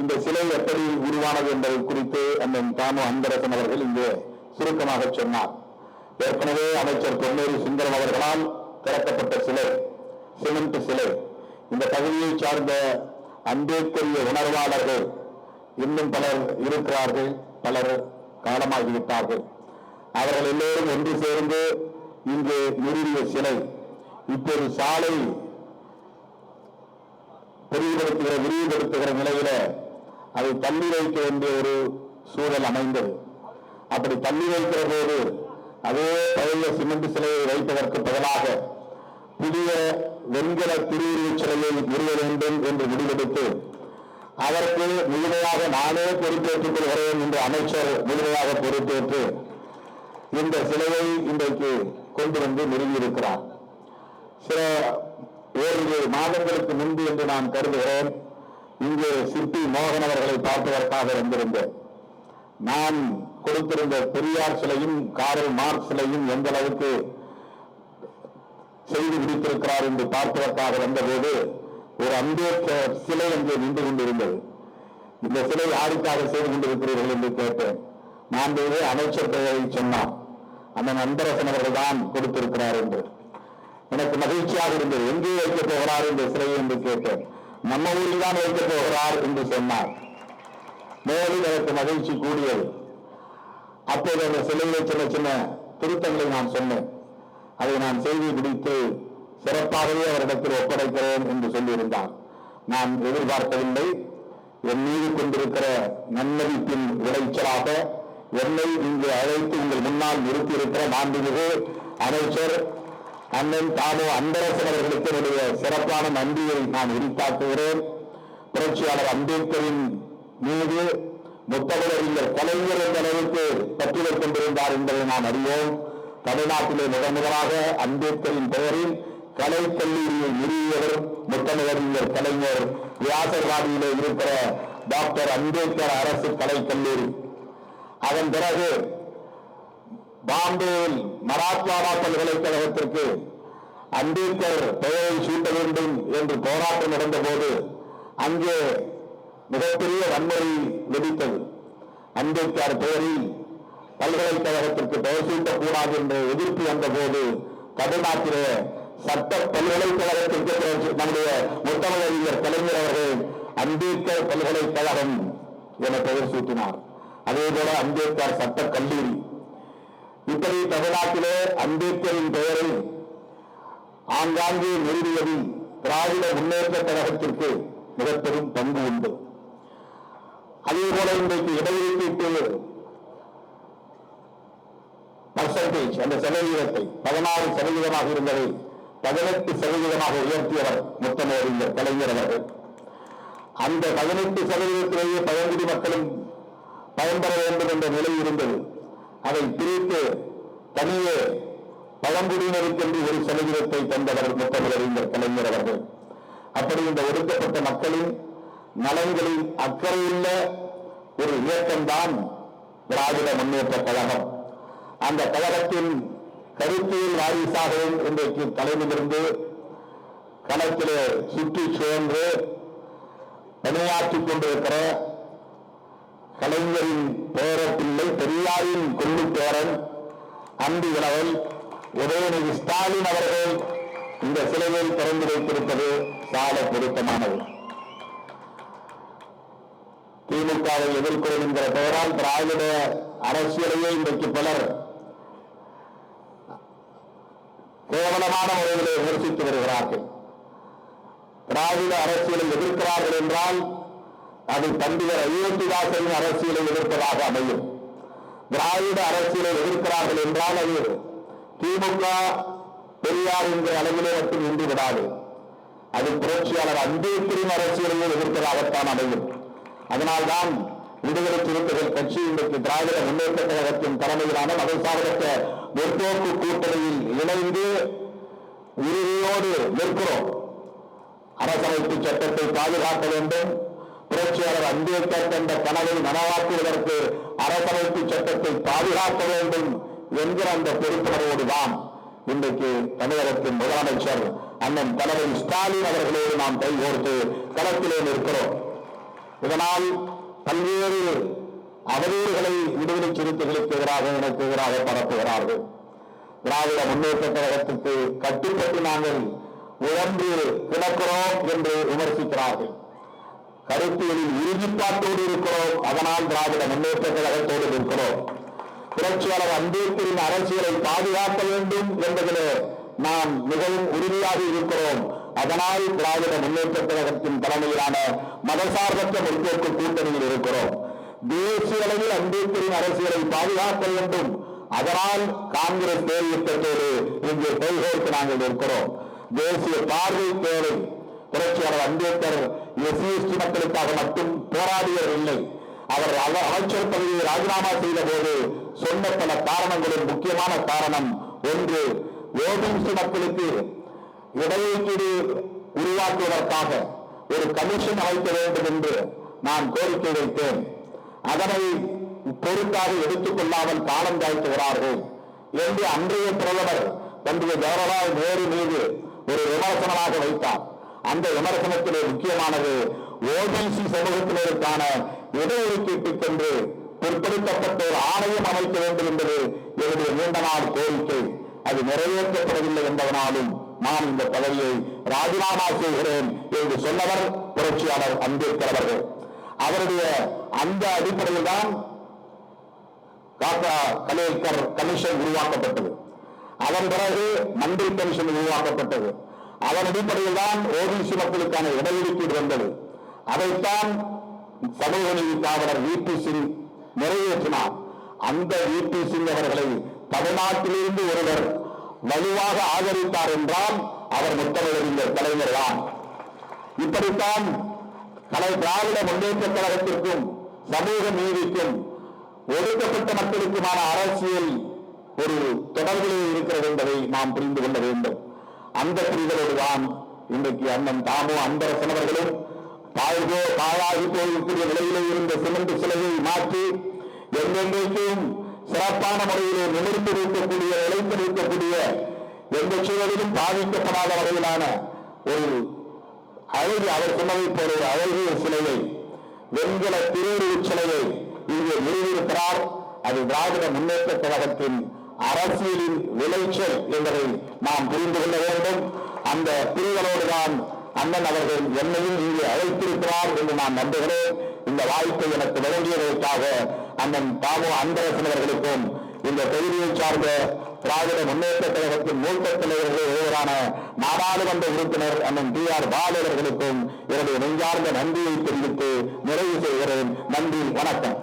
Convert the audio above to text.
இந்த சிலை எப்படி உருவானது என்பது குறித்து அண்ணன் தாமு அன்பரசன் அவர்கள் இங்கே சுருக்கமாக சொன்னார். ஏற்கனவே அமைச்சர் பொன்னேரி சுந்தரம் அவர்களால் திறக்கப்பட்ட சிலை சிமெண்ட் சிலை. இந்த பகுதியை சார்ந்த அம்பேத்கரிய உணர்வாளர்கள் இன்னும் பலர் இருக்கிறார்கள் பலர் காலமாகிவிட்டார்கள். அவர்கள் எல்லோரும் ஒன்று சேர்ந்து இங்கு நிறுவிய சிலை இப்போது சாலை பெரிதுபடுத்துகிற விரிவுபடுத்துகிற நிலையில அதை தள்ளி வைக்க வேண்டிய ஒரு சூழல் அமைந்தது. அப்படி தள்ளி வைக்கிற போது அதே பழைய சிமெண்ட் சிலையை வைப்பதற்கு பதிலாக புதிய வெண்கல திருவுருவச் சிலையை நிறுவ வேண்டும் என்று முடிவெடுத்து அதற்கு முழுமையாக நானே பொறுப்பேற்றுக் கொள்கிறேன் என்று அமைச்சர் முழுமையாக பொறுப்பேற்று இந்த சிலையை இன்றைக்கு கொண்டு வந்து நிறுவியிருக்கிறார். சில ஓரிரு மாதங்களுக்கு முன்பு என்று நான் கருதுகிறேன். இங்கே சிற்பி மோகன் அவர்களை பார்ப்பதற்காக வந்திருந்தேன் நான் கொடுத்திருந்த பெரியார் சிலையும் காரல் மார்க் சிலையும் எந்த அளவுக்கு செய்து முடித்திருக்கிறார் என்று பார்ப்பதற்காக வந்தபோது ஒரு அம்பேத்கர் சிலை அங்கே நின்று கொண்டிருந்தது. இந்த சிலை யாருக்காக செய்து கொண்டிருக்கிறீர்கள் என்று கேட்டேன். நான் மீது அமைச்சர் பெயரை சொன்னான் அண்ணன் அன்பரசன் அவர்கள் தான் கொடுத்திருக்கிறார் என்று. எனக்கு மகிழ்ச்சியாக இருந்தது. எங்கே வைக்கப் போகிறார் இந்த சிலையை என்று கேட்டேன். நம்ம ஊரில் தான் இருக்க போகிறார் என்று சொன்னார். மேலும் எனக்கு மகிழ்ச்சி கூடியது. அப்போது அந்த சிலையிலே சின்ன சின்ன திருத்தங்களை நான் சொன்னேன். அதை நான் செய்தி பிடித்து சிறப்பாகவே அவரிடத்தில் ஒப்படைக்கிறேன் என்று சொல்லியிருந்தார். நான் எதிர்பார்க்கவில்லை. என் மீது கொண்டிருக்கிற நன்மதிப்பின் விளைச்சலாக என்னை இங்கு அழைத்து உங்கள் முன்னால் நிறுத்தியிருக்கிற மாண்புமிகு அமைச்சர் அண்ணன் தாமோ அன்பரசன் அவர்களுக்கு என்னுடைய சிறப்பான நன்றியை நான் உரித்தாக்குகிறேன். புரட்சியாளர் அம்பேத்கரின் மீது முத்தமிழறிஞர் கலைஞர் என்ற அளவுக்கு பற்றுதல் கொண்டிருந்தார் என்பதை நாம் அறிவோம். தமிழ்நாட்டிலே முதன் முதலாக அம்பேத்கரின் பெயரில் கலைக்கல்லூரியை நிறுவியவர் முத்தமிழறிஞர் கலைஞர். வியாசர்வாடியிலே இருக்கிற டாக்டர் அம்பேத்கர் அரசு கலைக்கல்லூரி அதன் பிறகு பாம்பேயில் மராத்வாடா பல்கலைக்கழகத்திற்கு அம்பேத்கர் பெயரை சூட்ட வேண்டும் என்று போராட்டம் நடந்தபோது அங்கே மிகப்பெரிய வன்முறை வெடித்தது. அம்பேத்கர் பெயரில் பல்கலைக்கழகத்திற்கு பெயர் சூட்டக்கூடாது என்று எதிர்ப்பு வந்தபோது தமிழ்நாட்டிலே சட்ட பல்கலைக்கழகத்திற்கு நம்முடைய முத்தமிழறிஞர் கலைஞர் அவர்கள் அம்பேத்கர் பல்கலைக்கழகம் என பெயர் சூட்டினார். அதே போல அம்பேத்கர் சட்ட கல்லூரி இப்படி தமிழ்நாட்டிலே அம்பேத்கரின் பெயரை ஆங்காங்கே நிறுவியதில் திராவிட முன்னேற்ற கழகத்திற்கு மிக பெரும் பங்கு உண்டு. அதே போல இன்றைக்கு இடஒதுக்கீட்டு பர்சன்டேஜ் அந்த சதவீதத்தை பதினாறு சதவீதமாக இருந்ததை பதினெட்டு சதவீதமாக உயர்த்தியவர் முத்தமிழறிஞர் கலைஞர் அவர்கள். அந்த பதினெட்டு சதவீதத்திலேயே பழங்குடி மக்களும் பயன்பெற வேண்டும் என்ற நிலை இருந்தது. அதை பிரித்து தனியே பழங்குடியினருக்கு என்று ஒரு சதவீதத்தை தந்தவர் முத்தமிழறிஞர் கலைஞர் அவர்கள். அப்படி இந்த ஒடுக்கப்பட்ட மக்களின் நலன்களில் அக்கறையுள்ள ஒரு இயக்கம்தான் திராவிட முன்னேற்ற கழகம். அந்த கழகத்தின் கருத்தியல் வாரிசாகவும் இன்றைக்கு தலைமையிலிருந்து களத்திலே சுற்றி சுழன்று பணியாற்றிக் கொண்டிருக்கிற கலைஞரின் பேரப்பிள்ளை பெரியாரின் கொள்ளு பேரன் அன்பு இளவல் உதயநிதி ஸ்டாலின் அவர்கள் இந்த சிலையை திறந்து வைத்திருப்பது சால பொருத்தமானது. திமுகவை எதிர்க்கிறோம் என்கிற பெயரால் திராவிட அரசியலையே இன்றைக்கு பலர் கேவலமான முறையிலே விமர்சித்து வருகிறார்கள். திராவிட அரசியலை எதிர்க்கிறார்கள் என்றால் அது பண்டிதர் அயோத்திதாசரின் அரசியலை எதிர்ப்பதாக அமையும். திராவிட அரசியலை எதிர்க்கிறார்கள் என்றால் அது திமுக பெரியார் என்ற அளவிலே மட்டும் நின்று விடாது அது புரட்சியாளர் அம்பேத்கரின் அரசியலையும் எதிர்ப்பதாகத்தான் அமையும். அதனால்தான் விடுதலை சிறுத்தைகள் கட்சி இன்றைக்கு திராவிட முன்னேற்ற கழகத்தின் தலைமையிலான மதசார்பற்ற முற்போக்கு கூட்டணியில் இணைந்து உறுதியோடு நிற்கிறோம். அரசமைப்பு சட்டத்தை பாதுகாக்க வேண்டும். புரட்சியாளர் அம்பேத்கர் கண்ட கனவை நனவாக்குவதற்கு அரசமைப்பு சட்டத்தை பாதுகாக்க வேண்டும் என்கிற அந்த பொறுப்புணர்வோடு தான் இன்றைக்கு தமிழகத்தின் முதலமைச்சர் அண்ணன் தலைவர் ஸ்டாலின் அவர்களோடு நாம் கைகோர்த்து களத்திலே நிற்கிறோம். இதனால் பல்வேறு அவதூறுகளை விடுதலை சிறுத்தைகளுக்கு எதிராக எனக்கு எதிராக பரப்புகிறார்கள். திராவிட முன்னேற்ற கழகத்துக்கு கட்டுப்பட்டு நாங்கள் உழன்று கிடக்கிறோம் என்று விமர்சிக்கிறார்கள். கருத்தியலில் உறுதிப்பாட்டோடு இருக்கிறோம். அதனால் திராவிட முன்னேற்ற கழகத்தோடு இருக்கிறோம் புரட்சியாளர் அம்பேத்கரின் அரசியலை பாதுகாக்க வேண்டும் என்பதிலே நாம் மிகவும் உறுதியாக இருக்கிறோம். அதனால் திராவிட முன்னேற்ற கழகத்தின் தலைமையிலான மதசார்பற்ற முற்போக்கு கூட்டணியில் இருக்கிறோம். தேசிய அளவில் அம்பேத்கரின் அரசியலை பாதுகாக்க வேண்டும். அதனால் காங்கிரஸ் பேரியக்கத்தோடு இங்கே கொள்கைக்கு நாங்கள் இருக்கிறோம் தேசிய பார்வை தேவை. புரட்சியாளர் அம்பேத்கர் எஸ்சி எஸ்டி மக்களுக்காக மட்டும் போராடியவில்லை அவர் அவர் அமைச்சர் பதவியை ராஜினாமா செய்த போது சொன்ன பல காரணங்களில் முக்கியமான காரணம் ஒன்று ஓபிசி மக்களுக்கு இடஒதுக்கீடு உருவாக்குவதற்காக ஒரு கமிஷன் அமைக்க வேண்டும் என்று நான் கோரிக்கை வைத்தேன். அதனை பொறுத்தாக எடுத்துக்கொள்ளாமல் காலம் தாழ்த்துகிறார்கள் என்று அன்றைய பிரதமர் தன்னுடைய ஜவஹர்லால் நேரு மீது ஒரு விமர்சனமாக வைத்தார். அந்த விமர்சனத்திலே முக்கியமானது ஓபிசி சமூகத்தினருக்கான இடஒதுக்கீட்டுக்கென்று பிற்படுத்தப்பட்ட ஒரு ஆணையம் அமைக்க வேண்டும் என்பது என்னுடைய நீண்ட நாள் கோரிக்கை. அது நிறைவேற்றப்படவில்லை என்பதனாலும் நான் இந்த பதவியை ராஜினாமா செய்கிறேன் என்று சொன்னவர் புரட்சியாளர் அம்பேத்கர் அவர்கள். அவருடைய அந்த அடிப்படையில் தான் காக்கா கலேல்கர் கமிஷன் உருவாக்கப்பட்டது. அதன் பிறகு மந்திரி கமிஷன் உருவாக்கப்பட்டது. அதன் அடிப்படையில் தான் ஓபிசி மக்களுக்கான இடஒதுக்கீடு வந்தது. அதைத்தான் சமூக நீதி காவலர் வி பி சிங் நிறைவேற்றினார். அந்த வி பி சிங் அவர்களை தமிழ்நாட்டிலிருந்து ஒருவர் வலுவாக ஆதரித்தார் என்றால் அவர் முத்தமிழறிஞர் தலைவர் தான். இப்படித்தான் கலை திராவிட முன்னேற்ற கழகத்திற்கும் சமூக நீதிக்கும் ஒடுக்கப்பட்ட மக்களுக்குமான அரசியல் ஒரு தொடர்பிலே இருக்கிறது என்பதை நாம் புரிந்து கொள்ள வேண்டும். அந்த புரிதலோடு தான் இன்றைக்கு அண்ணன் தாமோ அன்பரசன் அவர்களும் தாழ்கோ தாழாகி போகக்கூடிய நிலையிலே இருந்த சிமெண்ட் சிலையை மாற்றி எங்கெங்கைக்கும் சிறப்பான முறையிலே நிமிர்ந்து வைக்கக்கூடிய இழைத்து வைக்கக்கூடிய எந்த சூழலிலும் பாதிக்கப்படாத வகையிலான ஒரு அழகு அவர் சொன்னதை போல ஒரு அழகிய சிலையை வெண்கல திருவுருவச் சிலையை இங்கே நிறுவியிருக்கிறார் அது திராவிட முன்னேற்ற கழகத்தின் அரசியலின் விளைச்சல் என்பதை நாம் புரிந்து கொள்ள வேண்டும். அந்த புரிதலோடு தான் அண்ணன் அவர்கள் என்னையும் இங்கே அழைத்திருக்கிறார் என்று நான் நம்புகிறேன். இந்த வாய்ப்பை எனக்கு வழங்கியதற்காக அண்ணன் தாமோ அன்பரசன் அவர்களுக்கும் இந்த தொகுதியை சார்ந்த திராவிட முன்னேற்ற கழகத்தின் மூத்த தலைவர்கள் ஒருவரான நாடாளுமன்ற உறுப்பினர் அண்ணன் டி ஆர் பாலு அவர்களுக்கும் என்னுடைய நெஞ்சார்ந்த நன்றியை தெரிவித்து நிறைவு செய்கிறேன். நன்றி வணக்கம்.